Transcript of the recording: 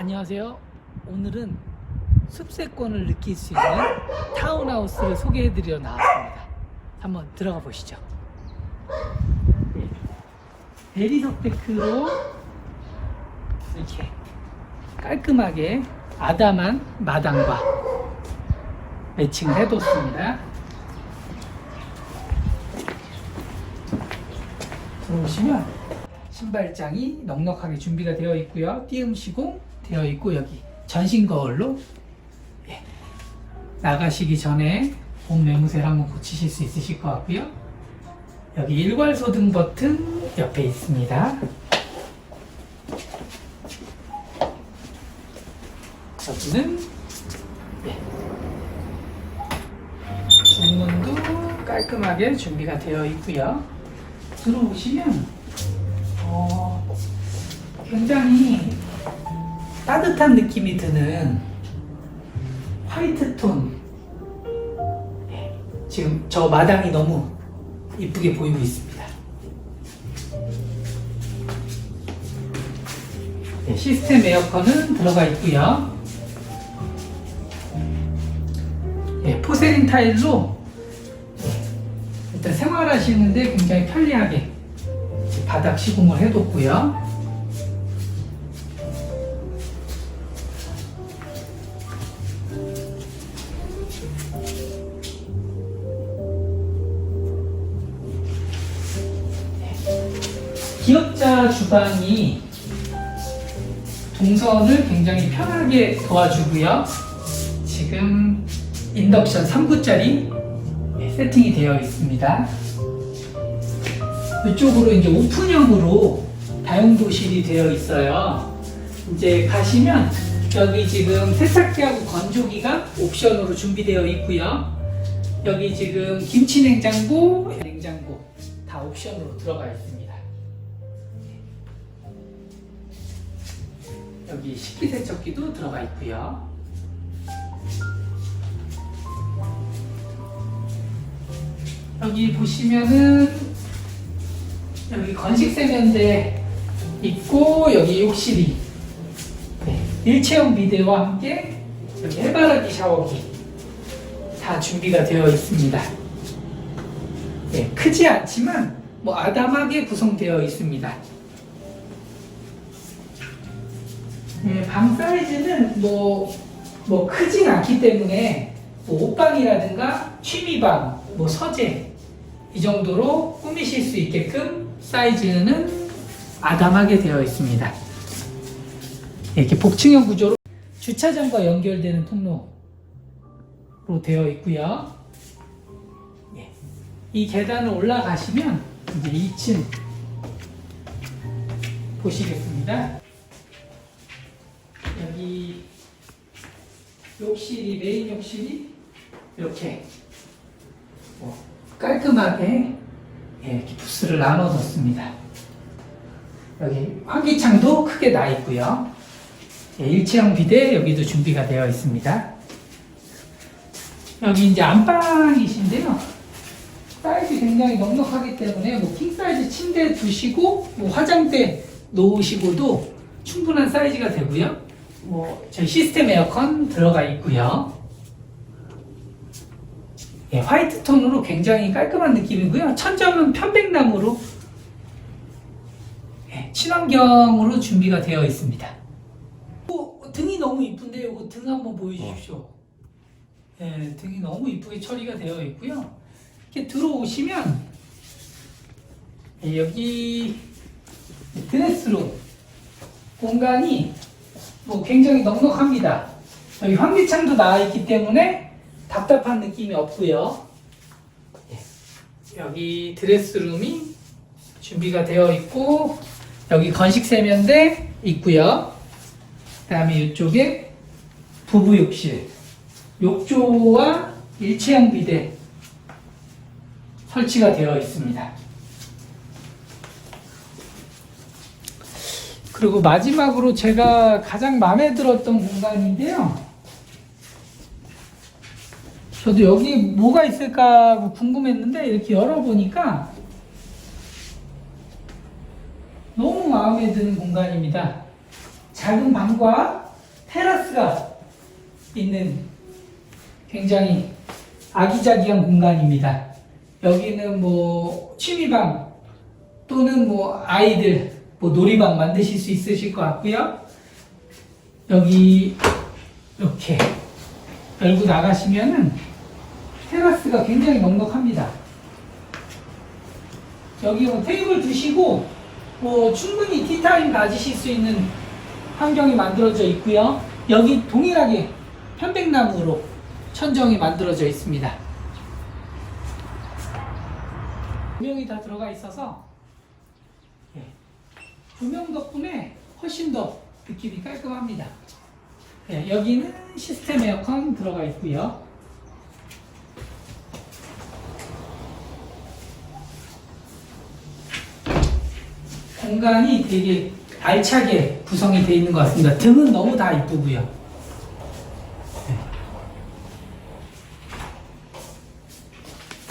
안녕하세요. 오늘은 숲세권을 느낄 수 있는 타운하우스를 소개해드리러 나왔습니다. 한번 들어가 보시죠. 대리석 데크로 이렇게 깔끔하게 아담한 마당과 매칭을 해뒀습니다. 들어오시면 신발장이 넉넉하게 준비가 되어 있고요. 띄움 시공 되어 있고 여기 전신 거울로 예, 나가시기 전에 봄 매무새를 한번 고치실 수 있으실 것 같고요. 여기 일괄 소등 버튼 옆에 있습니다. 여기는 예, 중문도 깔끔하게 준비가 되어 있고요. 들어오시면 어, 굉장히 따뜻한 느낌이 드는 화이트 톤. 예, 지금 저 마당이 너무 이쁘게 보이고 있습니다. 예, 시스템 에어컨은 들어가 있고요. 예, 포세린 타일로 예, 일단 생활하시는데 굉장히 편리하게 바닥 시공을 해뒀고요. 기역자 주방이 동선을 굉장히 편하게 도와주고요. 지금 인덕션 3구짜리 세팅이 되어 있습니다. 이쪽으로 이제 오픈형으로 다용도실이 되어 있어요. 이제 가시면 여기 지금 세탁기하고 건조기가 옵션으로 준비되어 있고요. 여기 지금 김치 냉장고, 냉장고 다 옵션으로 들어가 있습니다. 여기 식기세척기도 들어가 있고요. 여기 보시면은 여기 건식 세면대 있고 여기 욕실이 네, 일체형 비데와 함께 여기 해바라기 샤워기 다 준비가 되어 있습니다. 네, 크지 않지만 뭐 아담하게 구성되어 있습니다. 네, 방 사이즈는 뭐, 뭐 크진 않기 때문에 뭐 옷방이라든가 취미방, 뭐 서재 이 정도로 꾸미실 수 있게끔 사이즈는 아담하게 되어 있습니다. 이렇게 복층형 구조로 주차장과 연결되는 통로로 되어 있고요. 예. 이 계단을 올라가시면 이제 2층 보시겠습니다. 여기 욕실이 메인 욕실이 이렇게 뭐 깔끔하게 예, 부스를 나눠뒀습니다. 여기 환기창도 크게 나 있고요. 예, 일체형 비대 여기도 준비가 되어 있습니다. 여기 이제 안방이신데요. 사이즈 굉장히 넉넉하기 때문에 뭐 킹사이즈 침대 두시고 뭐 화장대 놓으시고도 충분한 사이즈가 되고요. 뭐 저희 시스템 에어컨 들어가 있고요. 예, 화이트 톤으로 굉장히 깔끔한 느낌이고요. 천정은 편백나무로 예, 친환경으로 준비가 되어 있습니다. 오, 등이 너무 이쁜데 이거 등 한번 보여주십시오. 예, 등이 너무 이쁘게 처리가 되어 있고요. 이렇게 들어오시면 예, 여기 드레스룸 공간이 뭐 굉장히 넉넉합니다. 여기 환기창도 나와 있기 때문에 답답한 느낌이 없고요. 예. 여기 드레스룸이 준비가 되어 있고 여기 건식 세면대 있고요. 그다음에 이쪽에 부부 욕실, 욕조와 일체형 비대 설치가 되어 있습니다. 그리고 마지막으로 제가 가장 마음에 들었던 공간인데요. 저도 여기 뭐가 있을까 궁금했는데 이렇게 열어보니까 너무 마음에 드는 공간입니다. 작은 방과 테라스가 있는 굉장히 아기자기한 공간입니다. 여기는 뭐 취미방 또는 뭐 아이들 뭐 놀이방 만드실 수 있으실 것 같고요. 여기 이렇게 열고 나가시면은 테라스가 굉장히 넉넉합니다. 여기 뭐 테이블 두시고 뭐 충분히 티타임 가지실 수 있는 환경이 만들어져 있고요. 여기 동일하게 편백나무로 천정이 만들어져 있습니다. 조명이 다 들어가 있어서 예, 조명 덕분에 훨씬 더 느낌이 깔끔합니다. 예, 여기는 시스템 에어컨 들어가 있고요. 공간이 되게 알차게 구성이 되어 있는 것 같습니다. 등은 너무 다 이쁘고요.